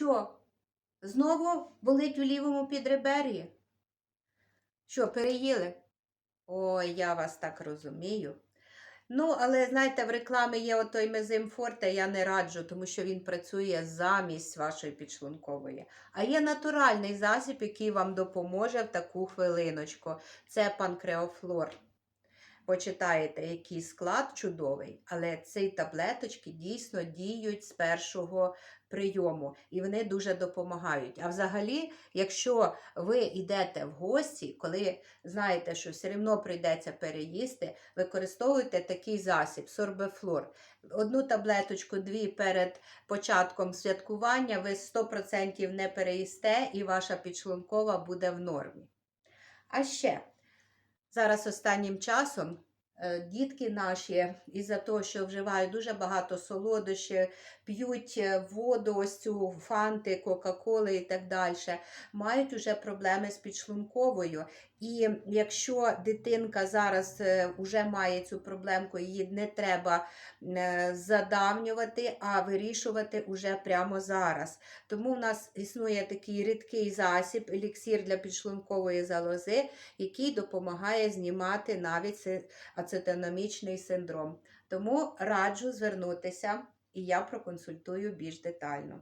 Що? Знову болить у лівому підребер'ї? Що, переїли? Ой, я вас так розумію. Ну, але знаєте, в рекламі є отой мезим форте, я не раджу, тому що він працює замість вашої підшлункової. А є натуральний засіб, який вам допоможе в таку хвилиночку. Це панкреофлор. Почитаєте, який склад чудовий, але ці таблеточки дійсно діють з першого прийому і вони дуже допомагають. А взагалі, якщо ви йдете в гості, коли знаєте, що все одно прийдеться переїсти, використовуйте такий засіб сорбефлор. Одну таблеточку, дві перед початком святкування ви 100% не переїсте і ваша підшлункова буде в нормі. А ще зараз останнім часом дітки наші, із-за того, що вживають дуже багато солодощів, п'ють е, воду, ось цю фанти, Кока-Коли і так далі, мають уже проблеми з підшлунковою. І якщо дитинка зараз вже має цю проблемку, її не треба е, задавнювати, а вирішувати уже прямо зараз. Тому в нас існує такий рідкий засіб, еліксір для підшлункової залози, який допомагає знімати навіть ацетономічний синдром. Тому раджу звернутися, і я проконсультую більш детально.